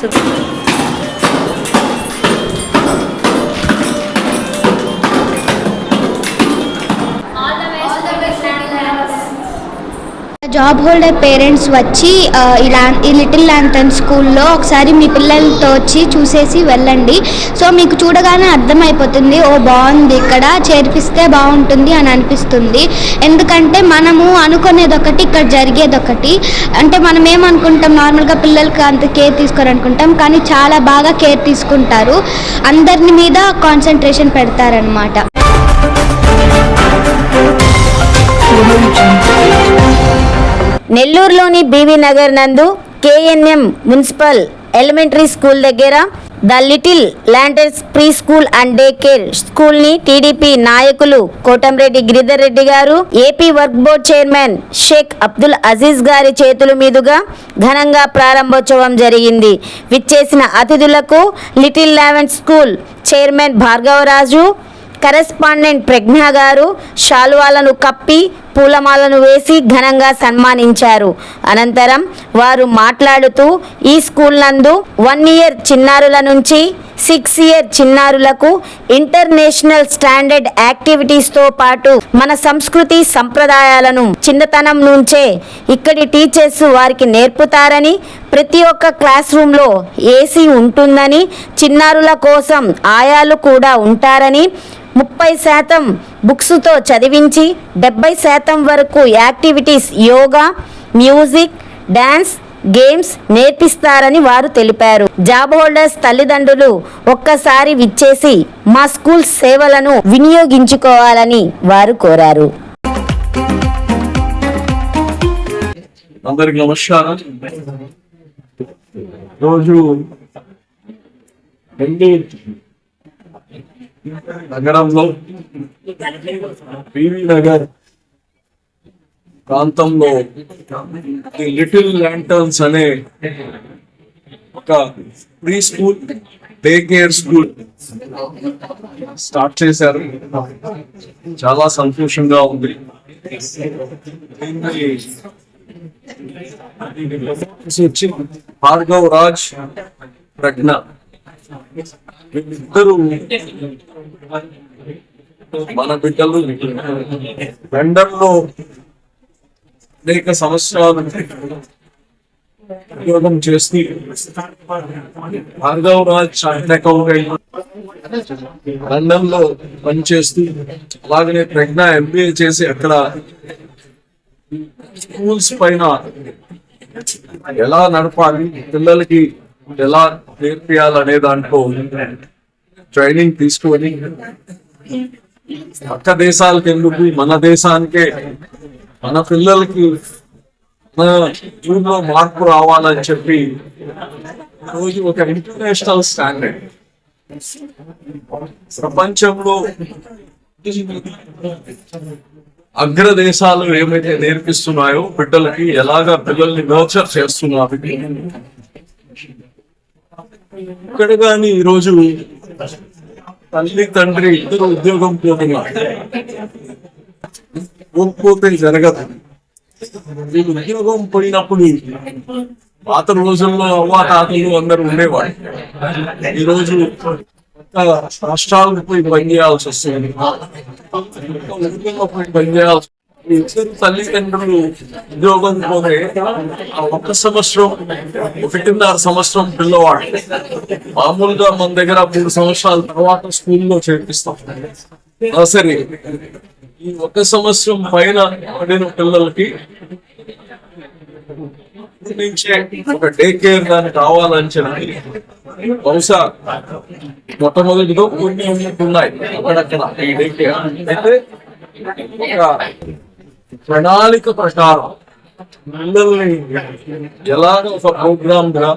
వస్తుంది job holder parents వచ్చి ఇలా ఈ లిటిల్ ల్యాంటన్ స్కూల్లో ఒకసారి మీ పిల్లలతో వచ్చి చూసేసి వెళ్ళండి. సో మీకు చూడగానే అర్థమైపోతుంది ఓ బాగుంది ఇక్కడ చేర్పిస్తే బాగుంటుంది అని అనిపిస్తుంది. ఎందుకంటే మనము అనుకునేది ఒకటి ఇక్కడ జరిగేది ఒకటి అంటే మనం ఏమనుకుంటాం నార్మల్గా పిల్లలకి అంత కేర్ తీసుకోరు అనుకుంటాం కానీ చాలా బాగా కేర్ తీసుకుంటారు. అందరిని మీద కాన్సన్ట్రేషన్ పెడతారనమాట నెల్లూరులోని బీవీ నగర్ నందు కేఎన్ఎం మున్సిపల్ ఎలిమెంటరీ స్కూల్ దగ్గర the little landers pre school and day care స్కూల్ని టీడీపీ నాయకులు Kotamreddy Giridhar Reddy garu AP work board chairman Sheikh Abdul Aziz గారి చేతుల మీదుగా ఘనంగా ప్రారంభోత్సవం జరిగింది. విచ్చేసిన అతిథులకు little eleven school chairman Bhargavaraju correspondent Pragna garu శాలువాలను కప్పి పూలమాలను వేసి ఘనంగా సన్మానించారు. అనంతరం వారు మాట్లాడుతూ ఈ స్కూల్ నందు వన్ ఇయర్ చిన్నారుల నుంచి సిక్స్ ఇయర్ చిన్నారులకు ఇంటర్నేషనల్ స్టాండర్డ్ యాక్టివిటీస్తో పాటు మన సంస్కృతి సంప్రదాయాలను చిన్నతనం నుంచే ఇక్కడి టీచర్స్ వారికి నేర్పుతారని ప్రతి ఒక్క క్లాస్ రూమ్లో ఏసీ ఉంటుందని చిన్నారుల కోసం ఆయాలు కూడా ఉంటారని ముప్పై శాతం బుక్స్తో చదివించి డెబ్బై శాతం వరకు activities yoga music dance games నేర్పిస్తారని వారు తెలిపారు. జాబ్ హోల్డర్స్ తల్లిదండ్రులు ఒక్కసారి విచ్చేసి మా స్కూల్ సేవలను వినియోగించుకోవాలని వారు కోరారు. అందరికి నమస్కారం. రోజు నగరంలో నగర్ ప్రాంతంలో ది లిటిల్ ల్యాంటర్న్స్ అనే ఒక pre school day care school start చేశారు. చాలా సంతోషంగా ఉంది. వచ్చి భార్గవ్ రాజ్ ప్రజ్ఞ. ఇద్దరు మన బిడ్డలు లండన్లో అనేక సంవత్సరాలు ఉద్యోగం చేస్తూ భార్గవ్ రాజ్ లండన్లో పనిచేస్తూ అలాగనే ప్రజ్ఞ ఎంబీఏ చేసి అక్కడ స్కూల్స్ పైన ఎలా నడపాలి పిల్లలకి ఎలా నేర్పియాలనే దాంట్లో ట్రైనింగ్ తీసుకొని పక్క దేశాలకు ఎందుకు? మన దేశానికే. మన పిల్లలకి మన మార్పు రావాలని చెప్పి రోజు ఒక ఇంటర్నేషనల్ స్టాండర్డ్ ప్రపంచంలో అగ్ర దేశాలు ఏమైతే నేర్పిస్తున్నాయో బిడ్డలకి ఎలాగా పిల్లల్ని నర్చర్ చేస్తున్నారు ఇక్కడ కానీ ఈరోజు తల్లి తండ్రి ఇద్దరు ఉద్యోగం పోతే జరగదు. వీళ్ళు ఉద్యోగం పోయినప్పుడు పాత రోజుల్లో అవ్వ తాతలు అందరు ఉండేవాడు ఈరోజు రోజు రాష్ట్రాలకు పోయి పనిచేయాల్సి వస్తుంది. పోయి పనిచేయాల్సి ఇద్దరు తల్లిదండ్రులు ఉద్యోగం పోతే ఒక సంవత్సరం ఒకటిన్నర సంవత్సరం పిల్లవాడు. మామూలుగా మన దగ్గర మూడు సంవత్సరాల తర్వాత స్కూల్లో చేర్పిస్తాం సరే ఈ ఒక సంవత్సరం పైన పడిన పిల్లలకి నుంచే ఒక డే కేర్ దానికి కావాలని చెప్పి బహుశా మొట్టమొదటిలో కొన్ని ఉన్నాయి అక్కడక్కడ ఈ డే కేర్. అయితే ఒక ప్రణాళిక ప్రకారం పిల్లల్ని ఎలాగ ఒక ప్రోగ్రామ్గా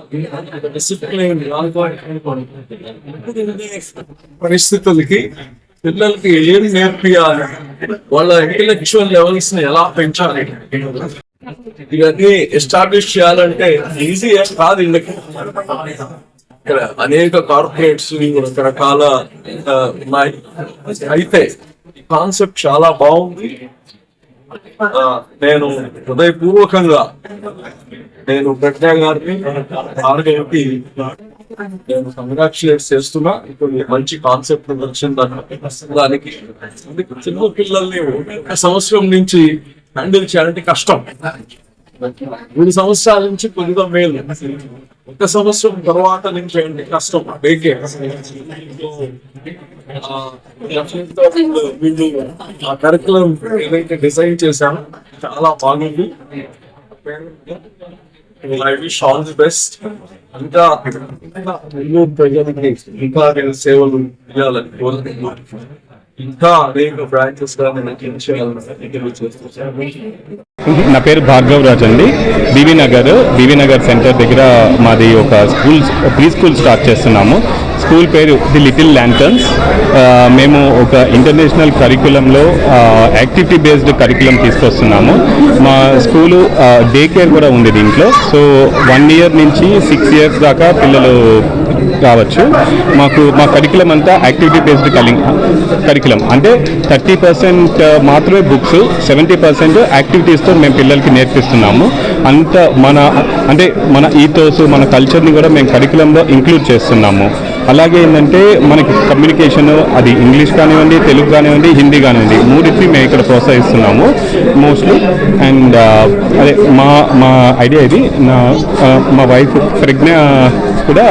డిసిప్లిన్ పరిస్థితులకి పిల్లలకి ఏం నేర్పియాలి? వాళ్ళ ఇంటలెక్చువల్ లెవెల్స్ని ఎలా పెంచాలి? ఇవన్నీ ఎస్టాబ్లిష్ చేయాలంటే ఈజీ ఏం కాదు ఇళ్ళకి ఇక్కడ అనేక కార్పొరేట్స్ రకరకాల ఉన్నాయి అయితే ఈ కాన్సెప్ట్ చాలా బాగుంది. నేను హృదయపూర్వకంగా నేను ప్రజ్ఞా గారిని ఆర్గేకి నేను కంగ్రాచులేట్ చేస్తున్నా. ఇప్పుడు మంచి కాన్సెప్ట్ వచ్చింది దానికి చిన్న పిల్లల్ని ఒక సంవత్సరం నుంచి హ్యాండిల్ చేయాలంటే కష్టం. మూడు సంవత్సరాల నుంచి కొద్దిగా మేలు. ఒక సంవత్సరం తర్వాత నుంచి ఏంటి కష్టం. బేకే వీళ్ళు ఆ కరికులం ఏదైతే డిజైన్ చేశామో చాలా బాగుంది. I wish all the best ఇంకా ప్రజలకి ఇంకా నేను సేవలు చేయాలని కోరుకుంటున్నాను. ఇంకా అనేక బ్రాంచెస్గా నేను చేయాలని తెలియజేస్తున్నాను నా పేరు భార్గవ్ రాజ్ అండి. BV Nagar BV Nagar centre దగ్గర మాది ఒక స్కూల్ ప్రీ స్కూల్ స్టార్ట్ చేస్తున్నాము. స్కూల్ పేరు ది లిటిల్ ల్యాంటర్న్స్ మేము ఒక ఇంటర్నేషనల్ కరికులంలో యాక్టివిటీ బేస్డ్ కరికులం తీసుకొస్తున్నాము. మా స్కూలు డే కేర్ కూడా ఉంది దీంట్లో. సో వన్ ఇయర్ నుంచి సిక్స్ ఇయర్స్ దాకా పిల్లలు రావచ్చు మాకు మా కరికులం అంతా యాక్టివిటీ బేస్డ్ కలి కరికులం అంటే థర్టీ పర్సెంట్ మాత్రమే బుక్స్ సెవెంటీ పర్సెంట్ యాక్టివిటీస్తో మేము పిల్లలకి నేర్పిస్తున్నాము. అంత మన అంటే మన ఈతోస్ మన కల్చర్ని కూడా మేము కరికులంలో ఇంక్లూడ్ చేస్తున్నాము. అలాగే ఏంటంటే మనకి కమ్యూనికేషన్ అది ఇంగ్లీష్ కానివ్వండి తెలుగు కానివ్వండి హిందీ కానివ్వండి మూడింటిని మేము ఇక్కడ ప్రోత్సహిస్తున్నాము మోస్ట్లీ అండ్ uh, అదే మా మా ఐడియా ఇది. నా uh, మా వైఫ్ ప్రజ్ఞ కూడా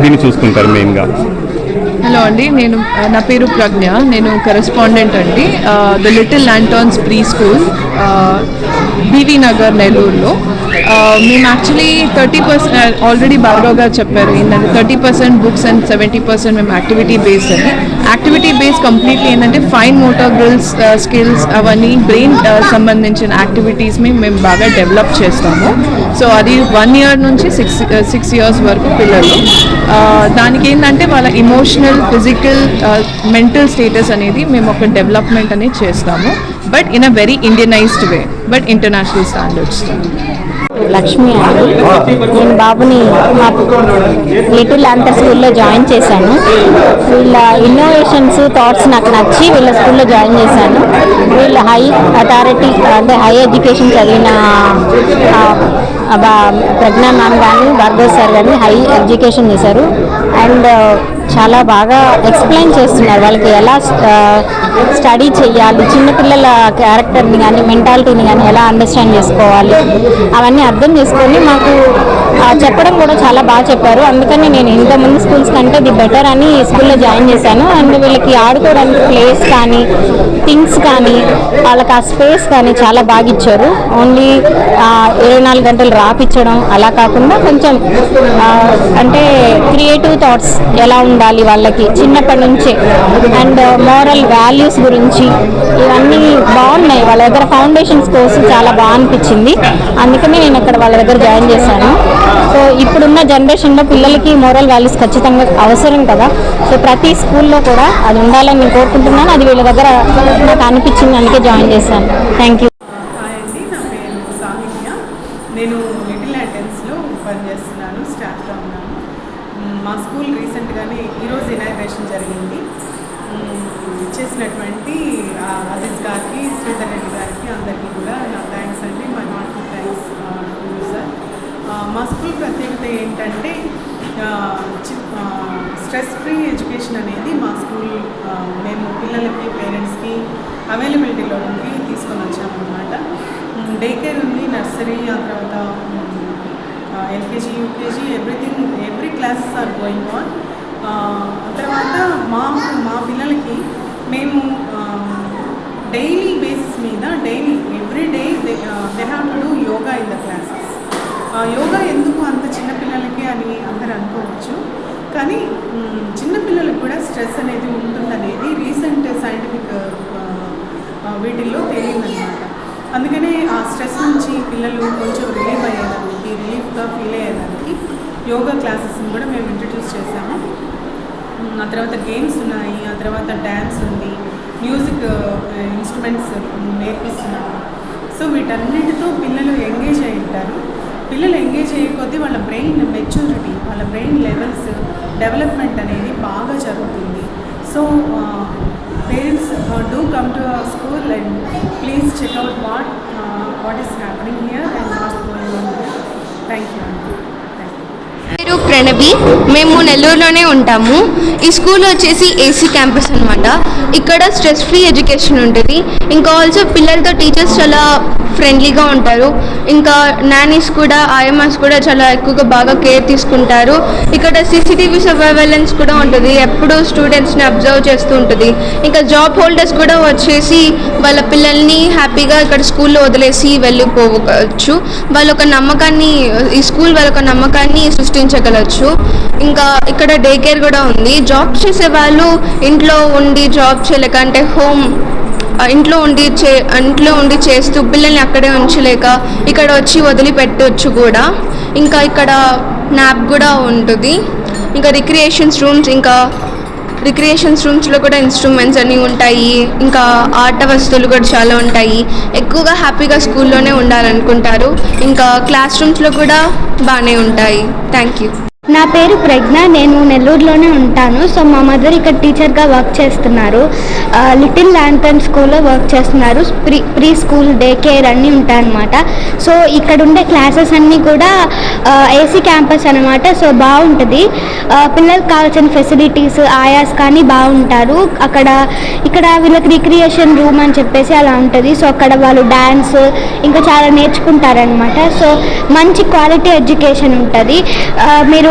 దీన్ని చూసుకుంటారు మెయిన్గా హలో అండి నేను నా పేరు ప్రజ్ఞ నేను కరెస్పాండెంట్ అండి. The little lanterns pre school B V Nagar నెల్లూరులో. మేము actually thirty percent already Bhargav గారు చెప్పారు ఏంటంటే thirty percent books and seventy percent మేము యాక్టివిటీ బేస్డ్ అని యాక్టివిటీ బేస్ కంప్లీట్లీ ఏంటంటే ఫైన్ మోటార్ గ్రిల్స్ స్కిల్స్ అవన్నీ బ్రెయిన్ సంబంధించిన యాక్టివిటీస్ని మేము బాగా డెవలప్ చేస్తాము. సో అది వన్ ఇయర్ నుంచి సిక్స్ సిక్స్ ఇయర్స్ వరకు పిల్లలు. దానికి ఏంటంటే వాళ్ళ ఇమోషనల్ ఫిజికల్ మెంటల్ స్టేటస్ అనేది మేము ఒక డెవలప్మెంట్ అనేది చేస్తాము. But in a very Indianised way but international standards Lakshmi అండి నేను బాబుని మా లిటిల్ అంత స్కూల్లో జాయిన్ చేశాను. వీళ్ళ ఇన్నోవేషన్స్ థాట్స్ నాకు నచ్చి వీళ్ళ స్కూల్లో జాయిన్ చేశాను. వీళ్ళ హై అథారిటీ అంటే హై ఎడ్యుకేషన్ చదివిన ఆ, బా- మ్యామ్ కానీ భార్గవ్ సార్ కానీ హై ఎడ్యుకేషన్ చేశారు. అండ్ చాలా బాగా ఎక్స్ప్లెయిన్ చేస్తున్నారు. వాళ్ళకి ఎలా స్టడీ చేయాలి చిన్నపిల్లల క్యారెక్టర్ని కానీ మెంటాలిటీని కానీ ఎలా అండర్స్టాండ్ చేసుకోవాలి అవన్నీ అర్థం చేసుకొని మాకు చెప్పడం కూడా చాలా బాగా చెప్పారు. అందుకని నేను ఇంతకుముందు స్కూల్స్ కంటే ది బెటర్ అని స్కూల్లో జాయిన్ చేశాను. అండ్ వీళ్ళకి ఆడుకోవడానికి ప్లేస్ కానీ థింగ్స్ కానీ వాళ్ళకి ఆ స్పేస్ కానీ చాలా బాగా ఇచ్చారు. ఓన్లీ ఇరవై నాలుగు గంటలు రాపిచ్చడం అలా కాకుండా కొంచెం అంటే క్రియేటివ్ థాట్స్ ఎలా ఉండాలి వాళ్ళకి చిన్నప్పటి నుంచే. అండ్ మోరల్ వాల్యూస్ గురించి ఇవన్నీ బాగున్నాయి. వాళ్ళ దగ్గర ఫౌండేషన్స్ కోర్సు చాలా బాగా అనిపించింది. అందుకని నేను అక్కడ వాళ్ళ దగ్గర జాయిన్ చేశాను. సో ఇప్పుడున్న జనరేషన్లో పిల్లలకి మోరల్ వాల్యూస్ ఖచ్చితంగా అవసరం కదా. సో ప్రతి స్కూల్లో కూడా అది ఉండాలని నేను కోరుకుంటున్నాను. అది వీళ్ళ దగ్గర నాకు అనిపించింది. అందుకే జాయిన్ చేశాను. థ్యాంక్ యూ నేను లిటిల్ అటెన్స్లో పనిచేస్తున్నాను. స్టాఫ్గా ఉన్నాను. మా స్కూల్ రీసెంట్గానే ఈరోజు ఇనాగ్రేషన్ జరిగింది. ఇచ్చేసినటువంటి అజిత్ గారికి శ్రీధర్ రెడ్డి గారికి అందరికీ కూడా నా థ్యాంక్స్ అండి మై హార్ట్ఫుల్ థ్యాంక్స్ సార్. మా స్కూల్ ప్రత్యేకత ఏంటంటే స్ట్రెస్ ఫ్రీ ఎడ్యుకేషన్ అనేది మా స్కూల్ మేము పిల్లలకి పేరెంట్స్కి అవైలబిలిటీలోకి తీసుకొని వచ్చామన్నమాట. డే కేర్ ఉంది నర్సరీ ఆ తర్వాత LKG UKG everything classes are going on తర్వాత మా మా పిల్లలకి మేము డైలీ బేసిస్ మీద daily every day they have to do yoga in the classes. Yoga ఎందుకు అంత చిన్నపిల్లలకి అని అందరు అనుకోవచ్చు. కానీ చిన్నపిల్లలకు కూడా స్ట్రెస్ అనేది ఉంటుందనేది రీసెంట్ సైంటిఫిక్ వీటిల్లో తెలియదన్నమాట. అందుకనే ఆ స్ట్రెస్ నుంచి పిల్లలు కొంచెం రిలీఫ్ అయ్యేదానికి రిలీఫ్గా ఫీల్ అయ్యేదానికి యోగా క్లాసెస్ని కూడా మేము ఇంట్రడ్యూస్ చేసాము ఆ తర్వాత గేమ్స్ ఉన్నాయి ఆ తర్వాత డ్యాన్స్ ఉంది మ్యూజిక్ ఇన్స్ట్రుమెంట్స్ నేర్పిస్తున్నాము. సో వీటన్నిటితో పిల్లలు ఎంగేజ్ అయి ఉంటారు. పిల్లలు ఎంగేజ్ అయ్యే వాళ్ళ బ్రెయిన్ మెచ్యూరిటీ వాళ్ళ బ్రెయిన్ లెవెల్స్ డెవలప్మెంట్ అనేది బాగా జరుగుతుంది. So parents do come to our school and please check out what what is happening here and what going on పేరు ప్రణవి మేము నెల్లూరులోనే ఉంటాము. ఈ స్కూల్ వచ్చేసి ఏసీ క్యాంపస్ అనమాట ఇక్కడ స్ట్రెస్ ఫ్రీ ఎడ్యుకేషన్ ఉంటుంది. ఇంకా ఆల్సో పిల్లలతో టీచర్స్ చాలా ఫ్రెండ్లీగా ఉంటారు. ఇంకా నానీస్ కూడా ఆయమాస్ కూడా చాలా ఎక్కువగా బాగా కేర్ తీసుకుంటారు. ఇక్కడ సీసీటీవీ సర్వైలెన్స్ కూడా ఉంటుంది. ఎప్పుడు స్టూడెంట్స్ని అబ్జర్వ్ చేస్తూ ఉంటుంది. ఇంకా జాబ్ హోల్డర్స్ కూడా వచ్చేసి వాళ్ళ పిల్లల్ని హ్యాపీగా ఇక్కడ స్కూల్లో వదిలేసి వెళ్ళిపోవచ్చు. వాళ్ళొక నమ్మకాన్ని ఈ స్కూల్ వాళ్ళ నమ్మకాన్ని నమ్మకాన్ని సృష్టించగలచ్చు ఇంకా ఇక్కడ డే కేర్ కూడా ఉంది. జాబ్ చేసే వాళ్ళు ఇంట్లో ఉండి జాబ్ చేయలేక అంటే హోమ్ ఇంట్లో ఉండి చే ఇంట్లో ఉండి చేస్తూ పిల్లల్ని అక్కడే ఉంచలేక ఇక్కడ వచ్చి వదిలిపెట్టవచ్చు కూడా. ఇంకా ఇక్కడ నాప్ కూడా ఉంటుంది. ఇంకా రిక్రియేషన్స్ రూమ్స్ ఇంకా రిక్రియేషన్స్ రూమ్స్లో కూడా ఇన్స్ట్రుమెంట్స్ అన్నీ ఉంటాయి. ఇంకా ఆట వస్తువులు కూడా చాలా ఉంటాయి. ఎక్కువగా హ్యాపీగా స్కూల్లోనే ఉండాలనుకుంటారు. ఇంకా క్లాస్ రూమ్స్లో కూడా బాగానే ఉంటాయి. థ్యాంక్ యూ నా పేరు ప్రజ్ఞ నేను నెల్లూరులోనే ఉంటాను. సో మా మదర్ ఇక్కడ టీచర్గా వర్క్ చేస్తున్నారు. లిటిల్ ల్యాంథన్ స్కూల్లో వర్క్ చేస్తున్నారు. Pre pre school day care అన్నీ ఉంటాయన్నమాట. సో ఇక్కడ ఉండే క్లాసెస్ అన్నీ కూడా ఏసీ క్యాంపస్ అనమాట సో బాగుంటుంది. పిల్లలకు కావాల్సిన ఫెసిలిటీస్ ఆయాస్ కానీ బాగుంటారు. అక్కడ ఇక్కడ వీళ్ళకి రిక్రియేషన్ రూమ్ అని చెప్పేసి అలా ఉంటుంది. సో అక్కడ వాళ్ళు డ్యాన్స్ ఇంకా చాలా నేర్చుకుంటారనమాట సో మంచి క్వాలిటీ ఎడ్యుకేషన్ ఉంటుంది. మీరు